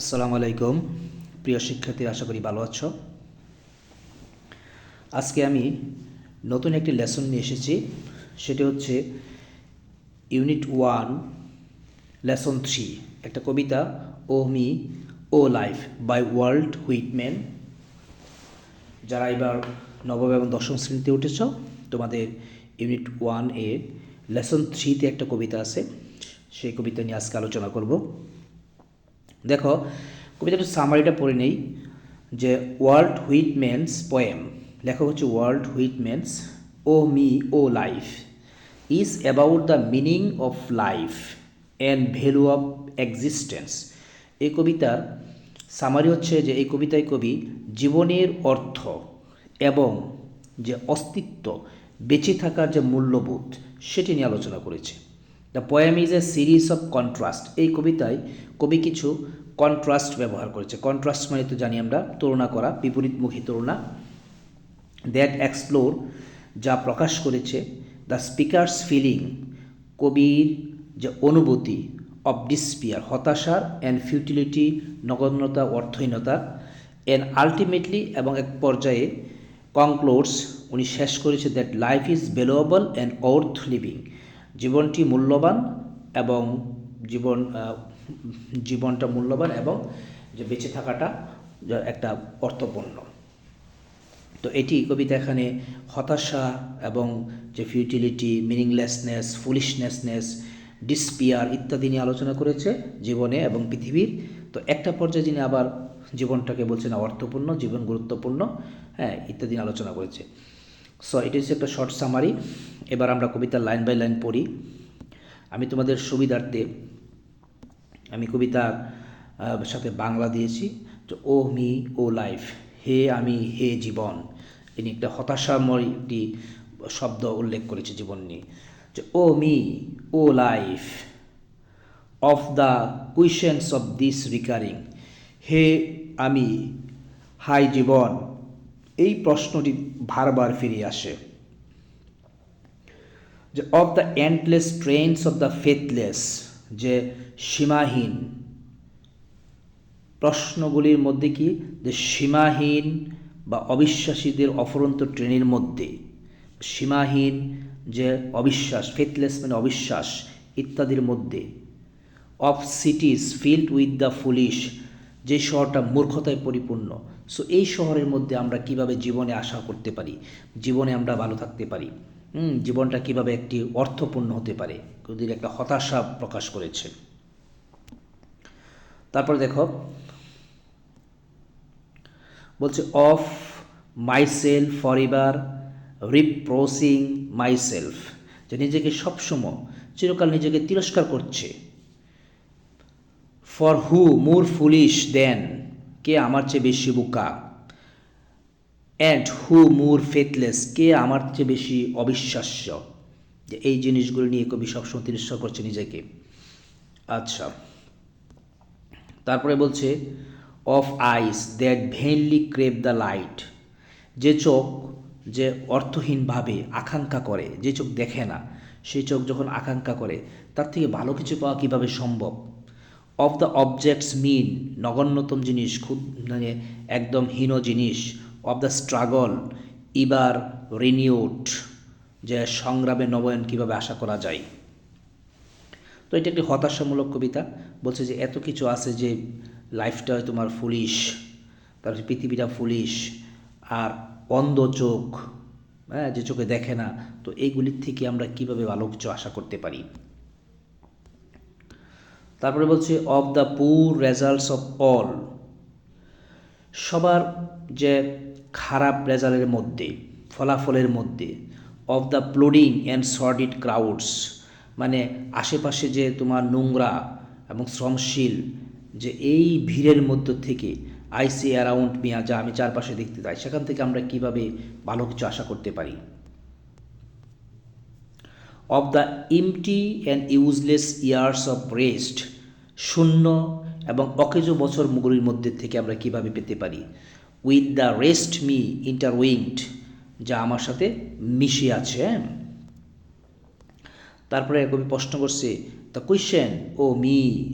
আসসালামু আলাইকুম। প্রিয় শিক্ষার্থী, আশা করি ভালো আছো। আজকে আমি নতুন একটি লেসন নিয়ে এসেছি। সেটি হচ্ছে ইউনিট ওয়ান, লেসন থ্রি, একটা কবিতা, O me, O life by Walt Whitman. যারা এবার নবম এবং দশম শ্রেণীতে উঠেছ, তোমাদের ইউনিট ওয়ান এ লেসন থ্রিতে একটা কবিতা আছে। সেই কবিতা নিয়ে আজকে আলোচনা করব। দেখো কবিতাটা সামারিটা পড়ে নেই, যে ওয়ার্ল্ড হুইটম্যানস পোয়েম লেখক হচ্ছে Walt Whitman's O me, O life is about the meaning of life and value of existence এই কবিতার সামারি হচ্ছে যে এই কবিতায় কবি জীবনের অর্থ এবং যে অস্তিত্ব বেঁচে থাকার যে মূল্যবোধ, সেটি নিয়ে আলোচনা করেছে। The poem is a series of contrast এই কবিতায় কবি কিছু কন্ট্রাস্ট ব্যবহার করেছে। কন্ট্রাস্ট মানে তো জানি আমরা, তুলনা করা, বিপরীতমুখী তুলনা। দ্যাট এক্সপ্লোর যা প্রকাশ করেছে দ্য স্পিকার্স ফিলিং কবির যে অনুভূতি অব ডিসপিয়ার হতাশার অ্যান্ড ফিউটিলিটি নগণ্যতা, অর্থহীনতা অ্যান্ড আলটিমেটলি এবং এক পর্যায়ে কনক্লোডস উনি শেষ করেছে that life is valuable and worth living জীবনটি মূল্যবান এবং জীবন জীবনটা মূল্যবান এবং যে বেঁচে থাকাটা একটা অর্থপূর্ণ। তো এটি কবিতা এখানে হতাশা এবং যে ফিউটিলিটি মিনিংলেসনেস ফুলিশনেসনেস ডিসপিয়ার ইত্যাদি নিয়ে আলোচনা করেছে জীবনে এবং পৃথিবীর। তো একটা পর্যায়ে যিনি আবার জীবনটাকে বলছেন অর্থপূর্ণ, জীবন গুরুত্বপূর্ণ হ্যাঁ ইত্যাদি আলোচনা করেছে। সো এটি হচ্ছে একটা শর্ট সামারি এবার আমরা কবিতা লাইন বাই লাইন পড়ি। আমি তোমাদের সুবিধার্থে, আমি কবিতার সাথে বাংলা দিয়েছি। তো ও মি, ও লাইফ, হে আমি, হে জীবন। ইনি একটা হতাশাময় একটি শব্দ উল্লেখ করেছে জীবন নিয়ে। যে O me, O life of the questions of this recurring হে আমি, হাই জীবন এই প্রশ্নটি বারবার ফিরে আসে। যে of the endless trains of the faithless যে, সীমাহীন। প্রশ্নগুলির মধ্যে কি? যে, সীমাহীন বা অবিশ্বাসীদের অফরন্ত ট্রেনের মধ্যে। সীমাহীন যে, অবিশ্বাস ফেথলেস মানে অবিশ্বাস, ইত্যাদির মধ্যে। Of cities filled with the foolish যে শহরটা মূর্খতায় পরিপূর্ণ। সো এই শহরের মধ্যে আমরা কীভাবে জীবনে আশা করতে পারি? জীবনে আমরা ভালো থাকতে পারি। জীবনটা কীভাবে একটি অর্থপূর্ণ হতে পারে? কবির একটা হতাশা প্রকাশ করেছে। তারপরে দেখো, বলছে of myself forever reproaching myself যে নিজেকে সবসময়, চিরকাল নিজেকে তিরস্কার করছে। ফর হু মোর ফুলিশ দেন কে আমার চেয়ে বেশি বোকা? অ্যান্ড হু মোর ফেথলেস কে আমার চেয়ে বেশি অবিশ্বাস্য? যে এই জিনিসগুলো নিয়ে কবি সবসময় তিরস্কার করছে নিজেকে। আচ্ছা। তারপরে বলছে of eyes that vainly crave the light যে চোখ যে অর্থহীনভাবে আকাঙ্ক্ষা করে, যে চোখ দেখে না সেই চোখ যখন আকাঙ্ক্ষা করে, তার থেকে ভালো কিছু পাওয়া কীভাবে সম্ভব? অফ দ্য অবজেক্টস মিন নগণ্যতম জিনিস, খুব মানে একদম হীন জিনিস। Of the struggle ever renewed যে সংগ্রামে নবায়ন কীভাবে আশা করা যায়। তো এটা একটি হতাশামূলক কবিতা, বলছে যে এত কিছু আছে যে লাইফটা তোমার ফুলিশ তারপর পৃথিবীটা ফুলিশ আর অন্ধ চোখ হ্যাঁ যে চোখে দেখে না। তো এইগুলির থেকে আমরা কীভাবে ভালো কিছু আশা করতে পারি? তারপরে বলছে of the poor results of all সবার যে খারাপ রেজাল্টের মধ্যে, ফলাফলের মধ্যে of the plodding and sordid crowds মানে আশেপাশে যে তোমার নোংরা এবং শ্রমশীল, যে এই ভিড়ের মধ্য থেকে আই সি অ্যারাউন্ড মিয়া যা আমি চারপাশে দেখতে পাই সেখান থেকে আমরা কীভাবে ভালো কিছু আশা করতে পারি? Of the empty and useless years of rest শূন্য এবং অকেজো বছর মুগুরির মধ্যে থেকে আমরা কীভাবে পেতে পারি with the rest me intertwined যা আমার সাথে মিশে আছে? তারপরে কবি প্রশ্ন করছে the question O me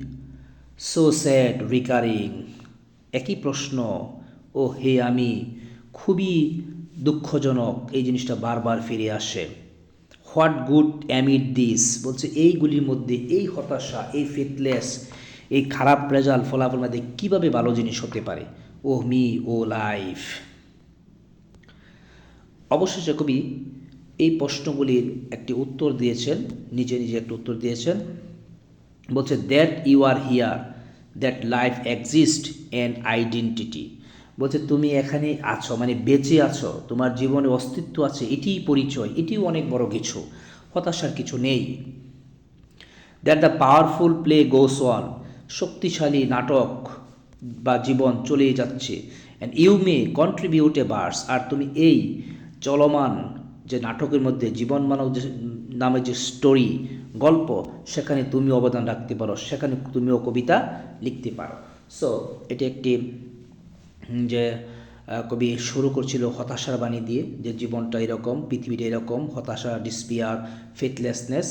so sad recurring একই প্রশ্ন ও হে আমি, খুবই দুঃখজনক, এই জিনিসটা বারবার ফিরে আসে হোয়াট গুড অ্যামিড দিস? বলছে, এইগুলির মধ্যে, এই হতাশা, এই ফিটলেস এই খারাপ রেজাল্ট, ফলাফল মধ্যে কীভাবে ভালো জিনিস হতে পারে? O me, O life. অবশেষে কবি এই প্রশ্নগুলির একটি উত্তর দিয়েছেন, নিজে নিজে একটি উত্তর দিয়েছেন। বলছে that you are here that life exist and identity বলছে, তুমি এখানে আছো মানে বেঁচে আছো, তোমার জীবনে অস্তিত্ব আছে এটিই পরিচয়, এটিও অনেক বড় কিছু, হতাশার কিছু নেই। That the powerful play goes on শক্তিশালী নাটক বা জীবন চলেই যাচ্ছে। And you may contribute a verse আর তুমি এই চলমান যে নাটকের মধ্যে জীবন মানব যে, নামে যে স্টোরি গল্প, সেখানে তুমি অবদান রাখতে পারো, সেখানে তুমিও কবিতা লিখতে পারো। সো এটি একটি যে কবি শুরু করছিল হতাশার বাণী দিয়ে যে জীবনটা এরকম, পৃথিবীটা এরকম, হতাশা ডিসপিয়ার ফেথলেসনেস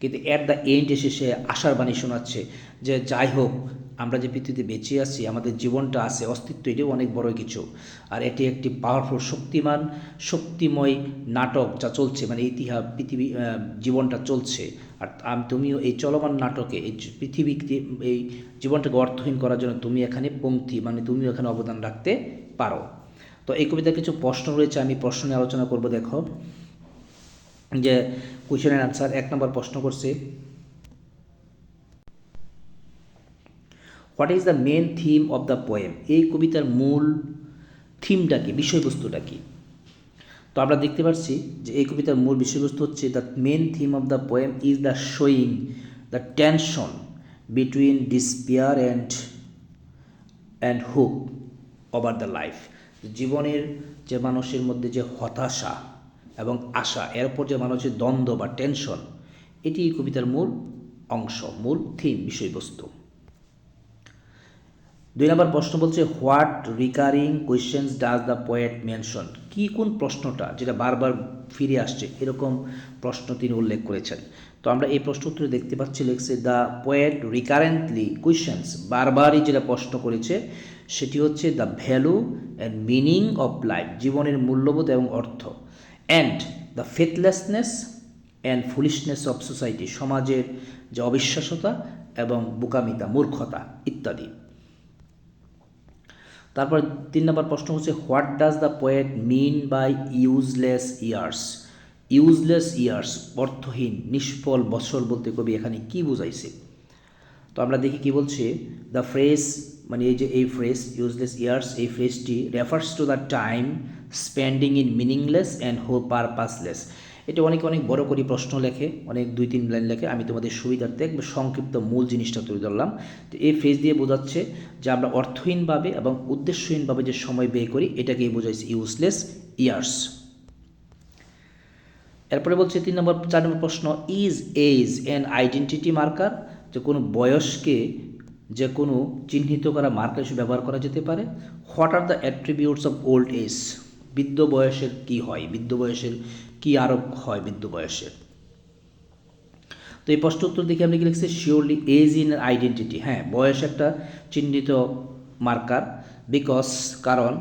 কিন্তু অ্যাট দ্য এন্ড এসে সে আশার বাণী শোনাচ্ছে যে, যাই হোক আমরা যে পৃথিবীতে বেঁচে আছি, আমাদের জীবনটা আছে, অস্তিত্ব এটাও অনেক বড় কিছু। আর এটি একটি পাওয়ারফুল শক্তিমান, শক্তিময় নাটক যা চলছে মানে ইতিহাস, পৃথিবী জীবনটা চলছে। আর তুমিও এই চলমান নাটকে, এই পৃথিবীকে, এই জীবনটাকে অর্থহীন করার জন্য তুমি এখানে পঙ্ক্তি মানে তুমিও এখানে অবদান রাখতে পারো। তো এই কবিতার কিছু প্রশ্ন রয়েছে, আমি প্রশ্ন নিয়ে আলোচনা করব, দেখো। যে কোয়েশনের আনসার এক নম্বর প্রশ্ন করছে what is the main theme of the poem এই কবিতার মূল থিমটা কি? বিষয়বস্তুটা কি? তো আমরা দেখতে পাচ্ছি যে এই কবিতার মূল বিষয়বস্তু হচ্ছে the main theme of the poem is the showing the tension between despair and and hope over the life জীবনের যে মানুষের মধ্যে যে হতাশা এবং আশা, এর উপর যে মানুষের দ্বন্দ্ব বা টেনশন এটি কবিতার মূল অংশ, মূল থিম বিষয়বস্তু। দুই নম্বর প্রশ্ন বলছে what recurring questions does the poet mention কি কোন প্রশ্নটা যেটা বারবার ফিরে আসছে? এরকম প্রশ্ন তিনি উল্লেখ করেছেন। তো আমরা এই প্রশ্ন উত্তরে দেখতে পাচ্ছি, লিখছে দ্য পোয়েট রিকারেন্টলি কোয়েশ্চেন্স বারবারই যেটা প্রশ্ন করেছে, সেটি হচ্ছে the value and meaning of life জীবনের মূল্যবোধ এবং অর্থ। And the faithlessness and foolishness of society সমাজের যে অবিশ্বাসতা এবং বোকামিতা, মূর্খতা, ইত্যাদি। তারপর তিন নম্বর প্রশ্ন হচ্ছে, what does the poet mean by useless years? Useless years অর্থহীন, নিষ্ফল বছর বলতে কবি এখানে কি বুঝাইছে? তো আমরা দেখি কি বলছে, দ্য ফ্রেজ মানে এই যে এই ফ্রেজ ইউজলেস ইয়ার্স, এই ফ্রেজটি refers to the time spending in meaningless and হো পারপাসলেস। এটা অনেক অনেক বড় করে প্রশ্ন লেখে, অনেক দুই তিন লাইন লেখে, আমি তোমাদের সুবিধার্থে একবার সংক্ষিপ্ত মূল জিনিসটা তুলে ধরলাম। তো এই ফ্রেজ দিয়ে বোঝাচ্ছে যে আমরা অর্থহীনভাবে এবং উদ্দেশ্যহীনভাবে যে সময় ব্যয় করি, এটাকেই বোঝাইছে ইউজলেস ইয়ার্স এরপরে বলছে তিন নম্বর, চার নম্বর প্রশ্ন is age an identity marker যে কোনো বয়সকে যে কোনো চিহ্নিত করা মার্কার হিসেবে ব্যবহার করা যেতে পারে। What are the attributes of old age বৃদ্ধ বয়সের কি হয়? বৃদ্ধ বয়সের কি আরোপ হয় বৃদ্ধ বয়সে? তো এই প্রশ্ন উত্তর দেখে আপনি কি লিখছি শিওরলি এজ ইন আইডেন্টিটি হ্যাঁ বয়স একটা চিহ্নিত মার্কার বিকজ কারণ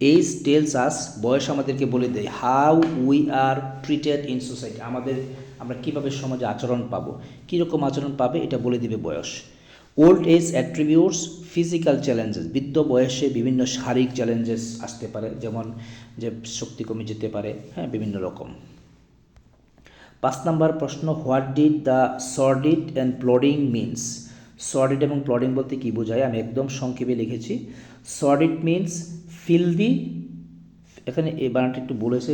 এজ টেলস আস বয়স আমাদেরকে বলে দেয় how we are treated in society আমাদের, আমরা কীভাবে সমাজে আচরণ পাবো? কীরকম আচরণ পাবে? এটা বলে দিবে বয়স। Old age attributes physical challenges বৃদ্ধ বয়সে বিভিন্ন শারীরিক চ্যালেঞ্জেস আসতে পারে, যেমন যে শক্তি কমে যেতে পারে হ্যাঁ বিভিন্ন রকম। পাঁচ নাম্বার প্রশ্ন what did the sordid and plodding means sordid এবং প্লডিং বলতে কী বোঝায়? আমি একদম সংক্ষেপে লিখেছি। সর্ডিড মিনস ফিল দি এখানে এই বানানটা একটু বলেছে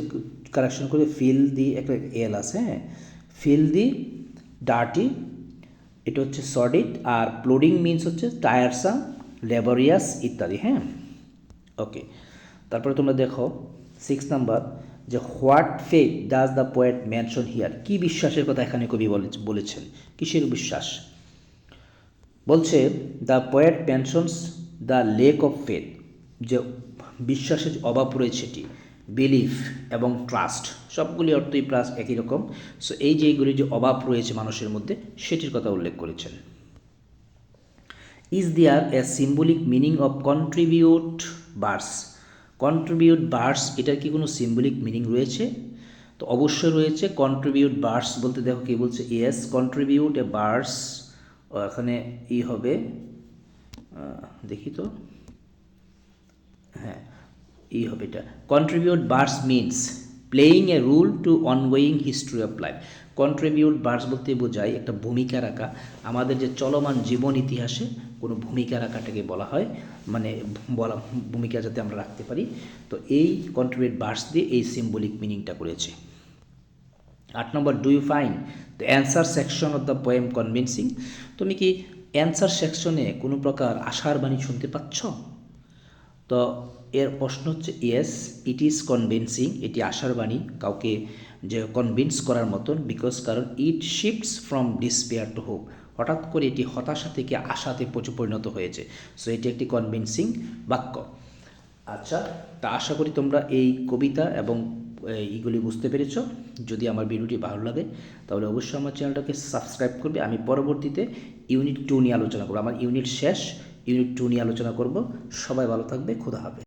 কারেকশন করে ফিল দি একটা এল আছে হ্যাঁ ফিল দি ডার্টি এটা হচ্ছে সর্ডিড আর প্লোডিং মিনস হচ্ছে টায়ারসাম লেবরিয়াস ইত্যাদি হ্যাঁ? ওকে তারপরে তোমরা দেখো সিক্স নাম্বার যে what faith does the poet mention here কি বিশ্বাসের কথা এখানে কবি বলে- বলেছেন? কিসের বিশ্বাস? বলছে the poet mentions the lack of faith যে বিশ্বাসের অভাব রয়েছে এটি। বিলিফ এবং ট্রাস্ট সবগুলি অর্থই প্লাস একই রকম। সো এই যে এইগুলি যে অভাব রয়েছে মানুষের মধ্যে, সেটির কথা উল্লেখ করেছেন। Is there a symbolic meaning of contribute verse contribute verse এটার কি কোনো সিম্বলিক মিনিং রয়েছে? তো অবশ্যই রয়েছে। কন্ট্রিবিউট বার্স বলতে দেখো কি বলছে? ইয়েস কন্ট্রিবিউট এ বার্স এখানে ই হবে দেখি তো। এই হবে এটা। Contribute verse means playing a role to ongoing history of life contribute verse বলতে বোঝায় একটা ভূমিকা রাখা। আমাদের যে চলমান জীবন ইতিহাসে কোনো ভূমিকা রাখাটাকে বলা হয় মানে বলা ভূমিকা যাতে আমরা রাখতে পারি। তো এই কন্ট্রিবিউট বার্স দিয়ে এই সিম্বলিক মিনিংটা করেছে। আট নম্বর do you find the answer section of the poem convincing তুমি কি অ্যান্সার সেকশনে কোনো প্রকার আশার বাণী শুনতে পাচ্ছ? তো এর প্রশ্ন হচ্ছে ইয়েস ইট ইজ কনভিনসিং এটি আশার বাণী, কাউকে যে কনভিন্স করার মতন বিকজ কারণ it shifts from despair to hope হঠাৎ করে এটি হতাশা থেকে আশাতে পরিণত হয়েছে। সো এটি একটি কনভিনসিং বাক্য। আচ্ছা তা আশা করি তোমরা এই কবিতা এবং এইগুলি বুঝতে পেরেছ। যদি আমার ভিডিওটি ভালো লাগে, তাহলে অবশ্যই আমার চ্যানেলটাকে সাবস্ক্রাইব করবে। আমি পরবর্তীতে ইউনিট টু নিয়ে আলোচনা করব। আমার ইউনিট শেষ। ইউনিট টু নিয়ে আলোচনা করব। সবাই ভালো থাকবে খোদা হাফেজ।